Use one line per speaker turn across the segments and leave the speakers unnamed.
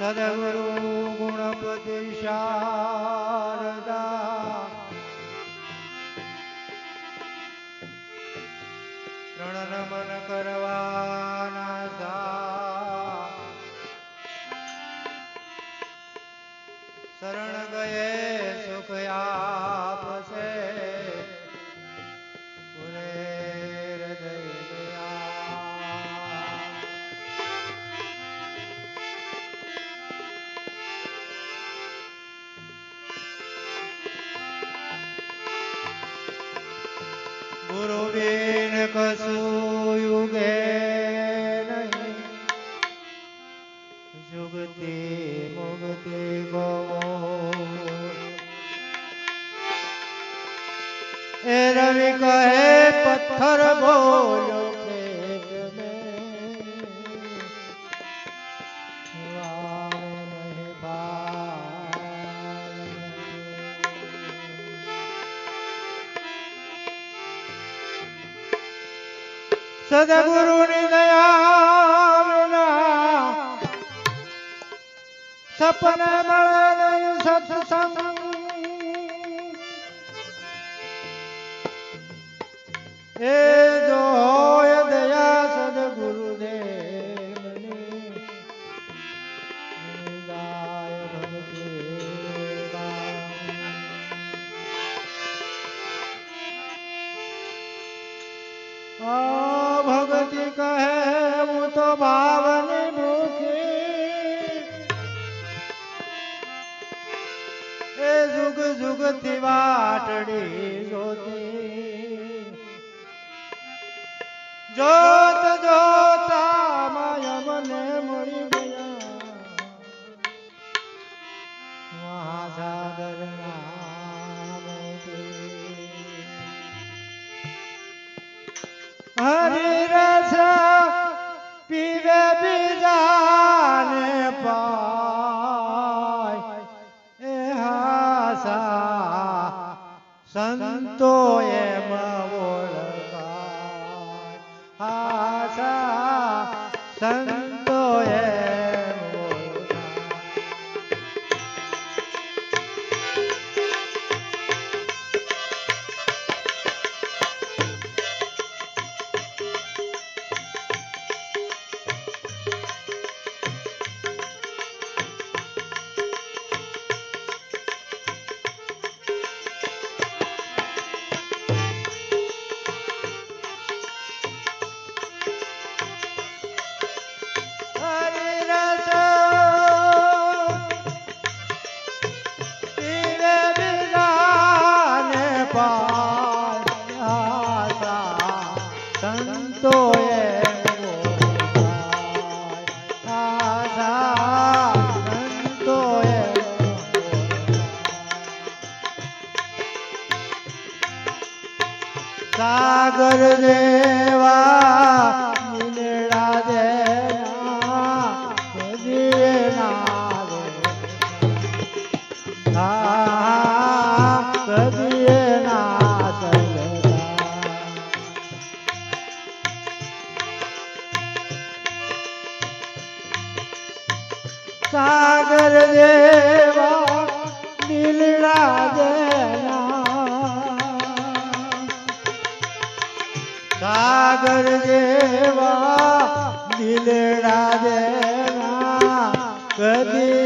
સદગુરુ ગુણપતિ શારદા ત્રણ નમન કરવાના સા શરણ ગયે સુખ આપશે કશું યુગે નહીં જુગતિ મુગતિ ગો એ રવિ કહે પથ્થર બોલ્યો સદગુરુની દયા વિના સપને મળે નહીં સત્સંગ એ જો હોય દયા સદગુરુદેવની ગાય ભક્તિ ગાય. આ ભગતિ કહે હું તો ભાવની ભૂખી એ જુગ જુગથી વાટડી જોતી. જોત સંતો એમ સાગર જેવા દિલડા દેના કદી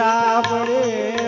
છૂટા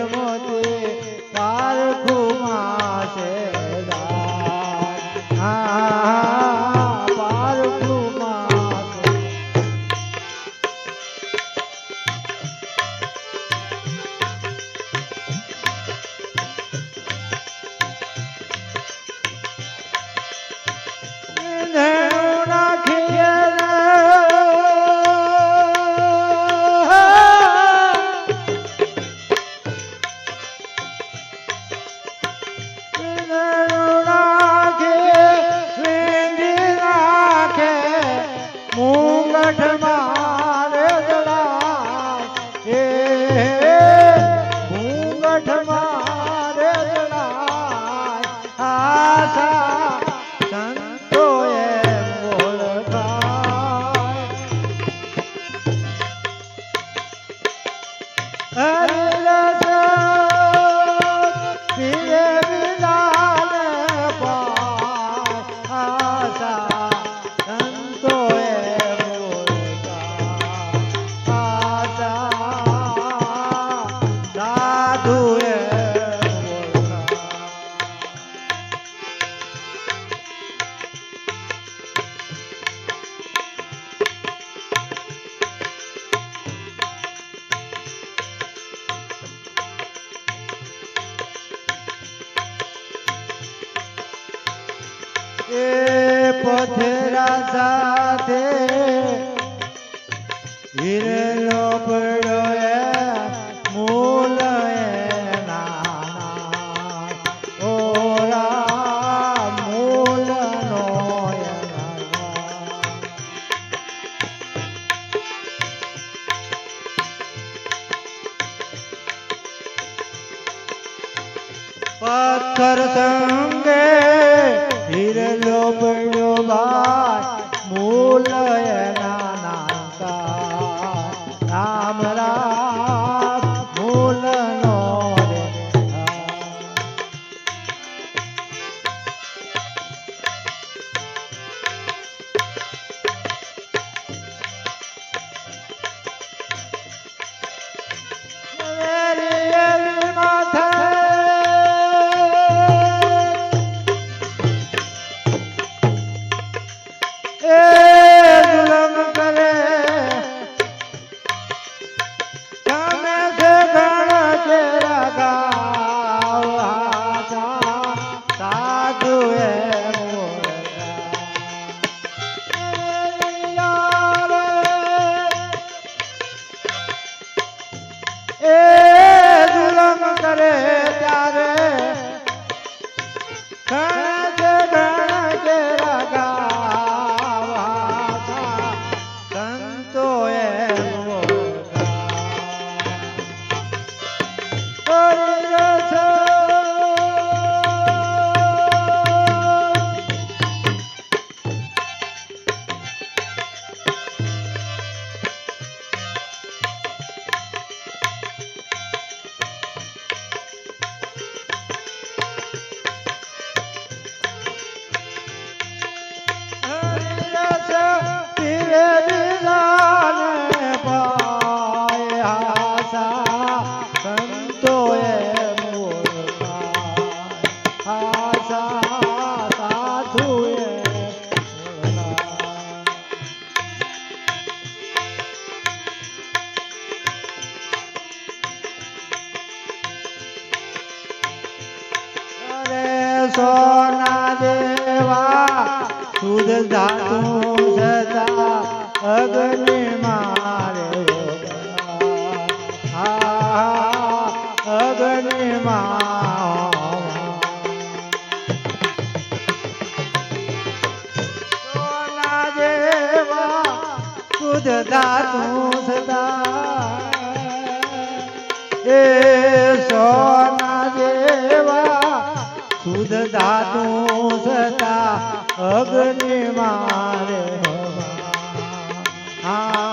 એ પથરા સાથે હિરલો Bye. મારે હા.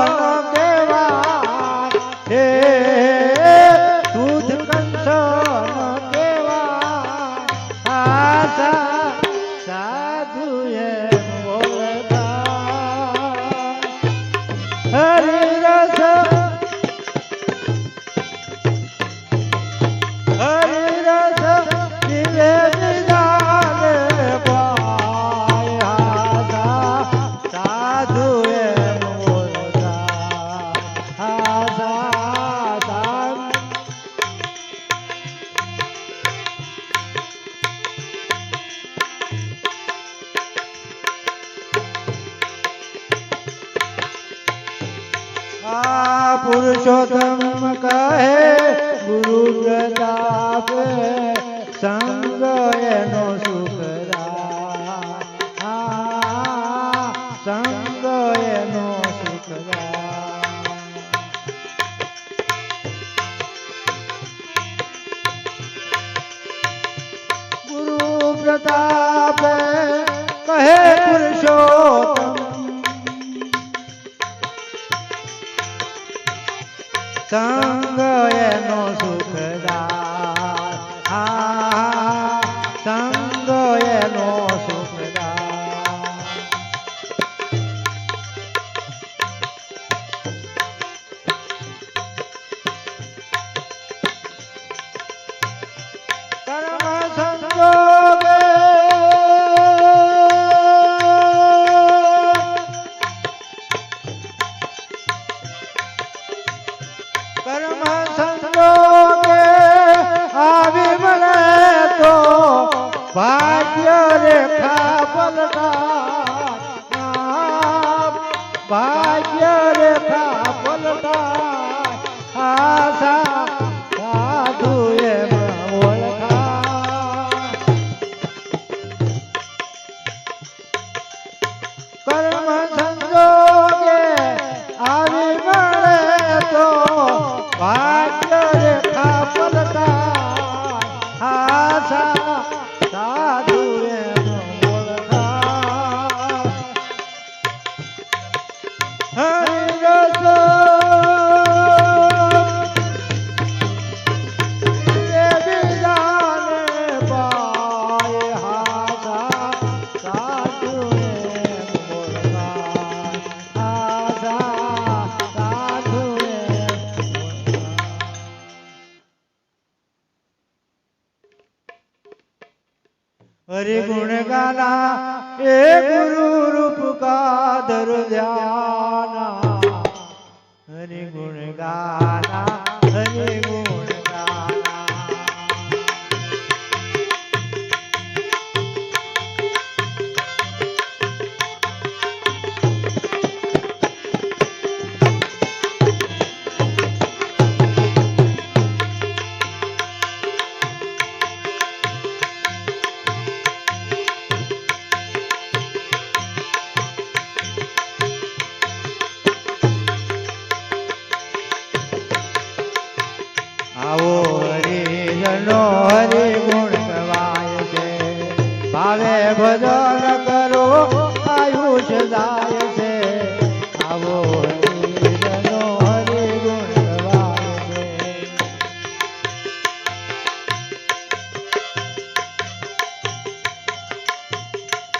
Oh. પુરુષોત્તમ કહે ગુરુ પ્રતાપ સંગ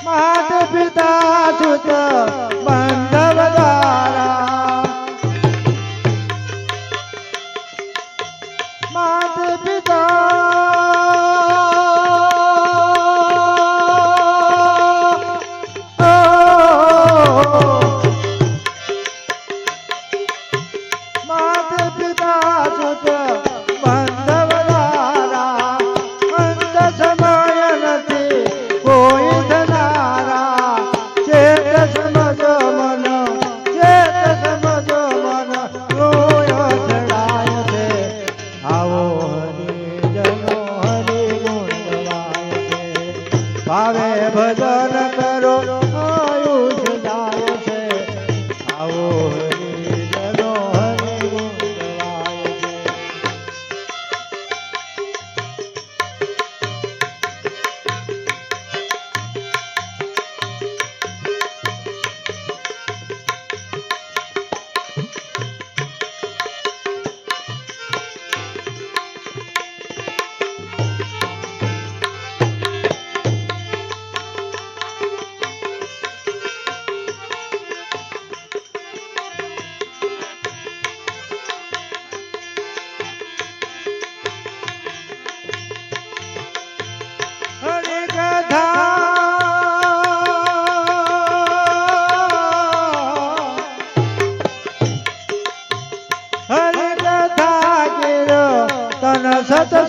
માત પિતા સુત બંધવદા ભજન કરો આયુષ દાન છે આવો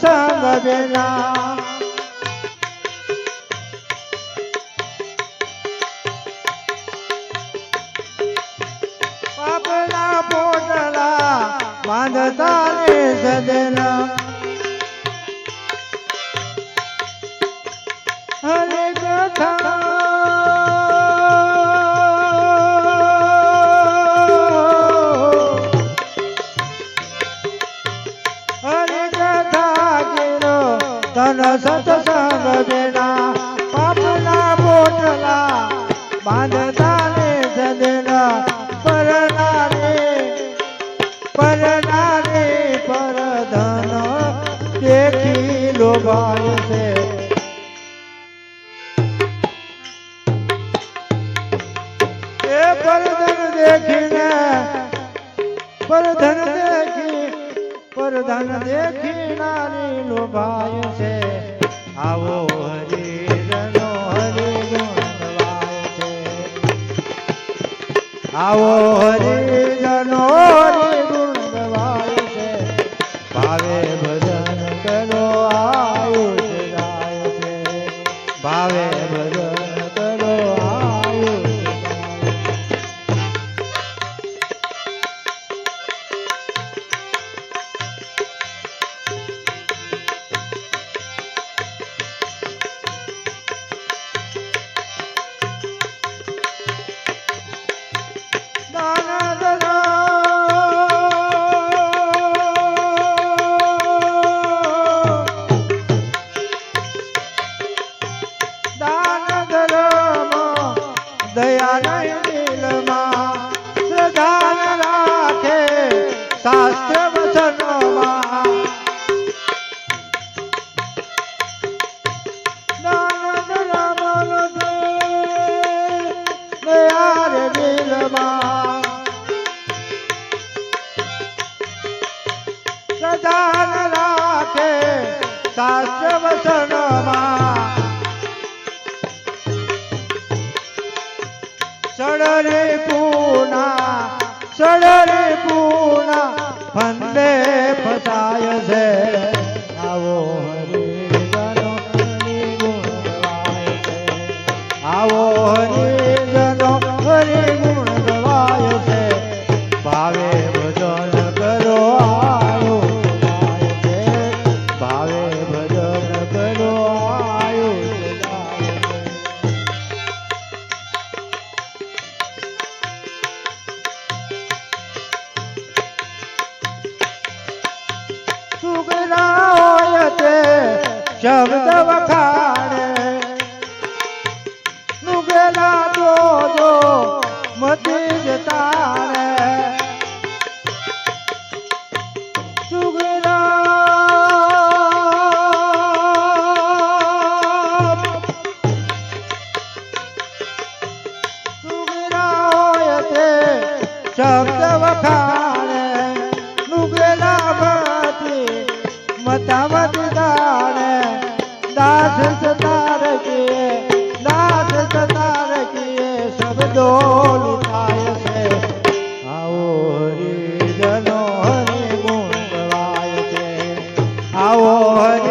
સંગ બેના शोभायते સજાન રાખે શાસ્ત્ર વચનમાં સડરે પૂના સડરે પૂના ભંદે ના હોય તે શબ્દ વખા आओ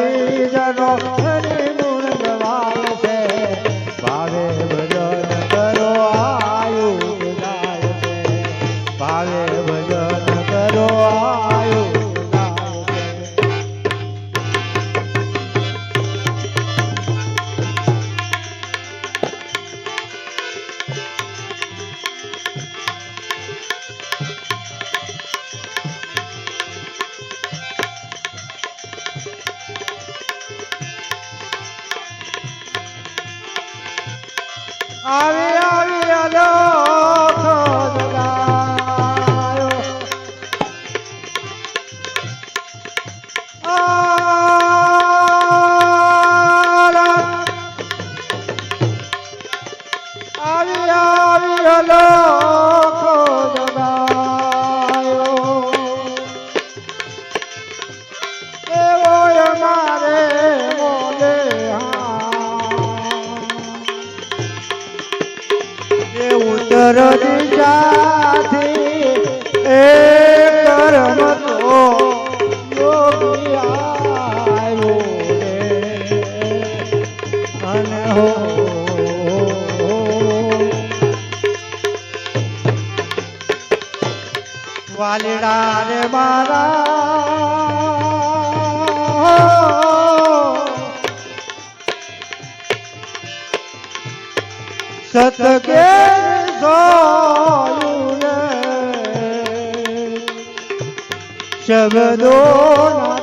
સોયું શબ્દો દાદા